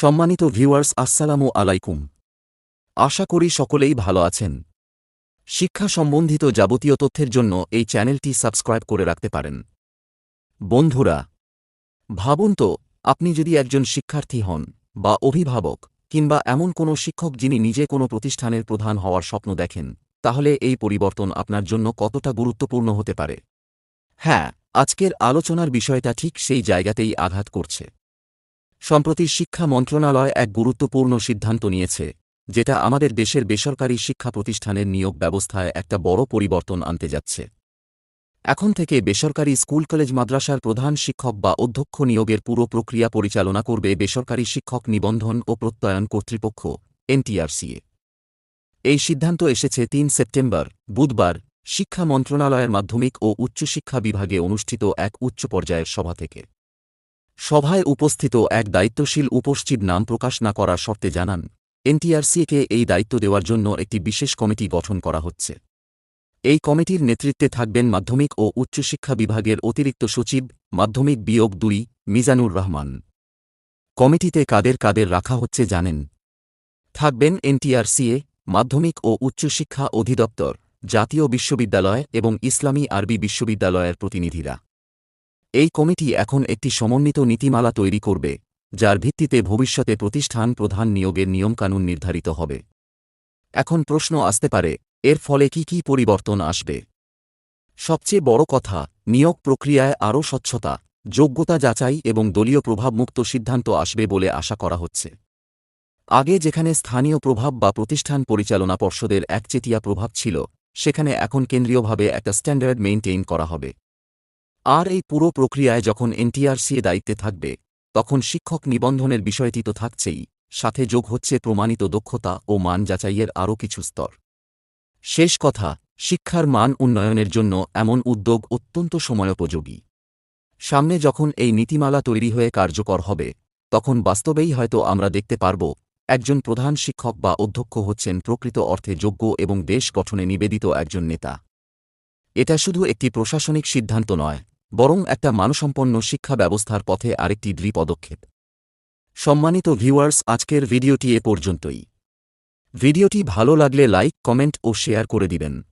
সম্মানিত ভিউয়ার্স, আসসালামু আলাইকুম। আশা করি সকলেই ভালো আছেন। শিক্ষা সম্বন্ধিত যাবতীয় তথ্যের জন্য এই চ্যানেলটি সাবস্ক্রাইব করে রাখতে পারেন। বন্ধুরা, ভাবুন তো, আপনি যদি একজন শিক্ষার্থী হন, বা অভিভাবক, কিংবা এমন কোনো শিক্ষক যিনি নিজে কোনো প্রতিষ্ঠানের প্রধান হওয়ার স্বপ্ন দেখেন, তাহলে এই পরিবর্তন আপনার জন্য কতটা গুরুত্বপূর্ণ হতে পারে? হ্যাঁ আজকের আলোচনার বিষয়টা ঠিক সেই জায়গাতেই আঘাত করছে। সম্প্রতি শিক্ষা মন্ত্রণালয় এক গুরুত্বপূর্ণ সিদ্ধান্ত নিয়েছে, যেটা আমাদের দেশের বেসরকারি শিক্ষা প্রতিষ্ঠানের নিয়োগ ব্যবস্থায় একটা বড় পরিবর্তন আনতে যাচ্ছে। এখন থেকে বেসরকারি স্কুল, কলেজ, মাদ্রাসার প্রধান শিক্ষক বা অধ্যক্ষ নিয়োগের পুরো প্রক্রিয়া পরিচালনা করবে বেসরকারি শিক্ষক নিবন্ধন ও প্রত্যয়ন কর্তৃপক্ষ, এনটিআরসিএ। এই সিদ্ধান্ত এসেছে তিন সেপ্টেম্বর, বুধবার, শিক্ষা মন্ত্রণালয়ের মাধ্যমিক ও উচ্চশিক্ষা বিভাগে অনুষ্ঠিত এক উচ্চ পর্যায়ের সভা থেকে। সভায় উপস্থিত এক দায়িত্বশীল উপসচিব নাম প্রকাশ না করার শর্তে জানান, এনটিআরসিকে এই দায়িত্ব দেওয়ার জন্য একটি বিশেষ কমিটি গঠন করা হচ্ছে। এই কমিটির নেতৃত্বে থাকবেন মাধ্যমিক ও উচ্চশিক্ষা বিভাগের অতিরিক্ত সচিব, মাধ্যমিক বিয়োগ দুই, মিজানুর রহমান। কমিটিতে কাদের কাদের রাখা হচ্ছে জানেন। থাকবেন এনটিআরসিএ, মাধ্যমিক ও উচ্চশিক্ষা অধিদপ্তর, জাতীয় বিশ্ববিদ্যালয় এবং ইসলামী আরবি বিশ্ববিদ্যালয়ের প্রতিনিধিরা। এই কমিটি এখন একটি সমন্বিত নীতিমালা তৈরি করবে, যার ভিত্তিতে ভবিষ্যতে প্রতিষ্ঠান প্রধান নিয়োগের নিয়মকানুন নির্ধারিত হবে। এখন প্রশ্ন আসতে পারে, এর ফলে কি কি পরিবর্তন আসবে? সবচেয়ে বড় কথা, নিয়োগ প্রক্রিয়ায় আরও স্বচ্ছতা, যোগ্যতা যাচাই এবং দলীয় প্রভাবমুক্ত সিদ্ধান্ত আসবে বলে আশা করা হচ্ছে। আগে যেখানে স্থানীয় প্রভাব বা প্রতিষ্ঠান পরিচালনা পর্ষদের একচেটিয়া প্রভাব ছিল, সেখানে এখন কেন্দ্রীয়ভাবে একটা স্ট্যান্ডার্ড মেইনটেইন করা হবে। আর এই পুরো প্রক্রিয়ায় যখন এনটিআরসিএ দায়িত্বে থাকবে, তখন শিক্ষক নিবন্ধনের বিষয়টি তো থাকছেই, সাথে যোগ হচ্ছে প্রমাণিত দক্ষতা ও মান যাচাইয়ের আরও কিছু স্তর। শেষ কথা, শিক্ষার মান উন্নয়নের জন্য এমন উদ্যোগ অত্যন্ত সময়োপযোগী। সামনে যখন এই নীতিমালা তৈরি হয়ে কার্যকর হবে, তখন বাস্তবেই হয়তো আমরা দেখতে পারব, একজন প্রধান শিক্ষক বা অধ্যক্ষ হচ্ছেন প্রকৃত অর্থে যোগ্য এবং দেশ গঠনে নিবেদিত একজন নেতা। এটা শুধু একটি প্রশাসনিক সিদ্ধান্ত নয় বরং একটা মানসম্পন্ন শিক্ষা ব্যবস্থার পথে আরেকটি দৃঢ় পদক্ষেপ। সম্মানিত ভিউয়ার্স, আজকের ভিডিওটি এ পর্যন্তই। ভিডিওটি ভালো লাগলে লাইক, কমেন্ট ও শেয়ার করে দিবেন।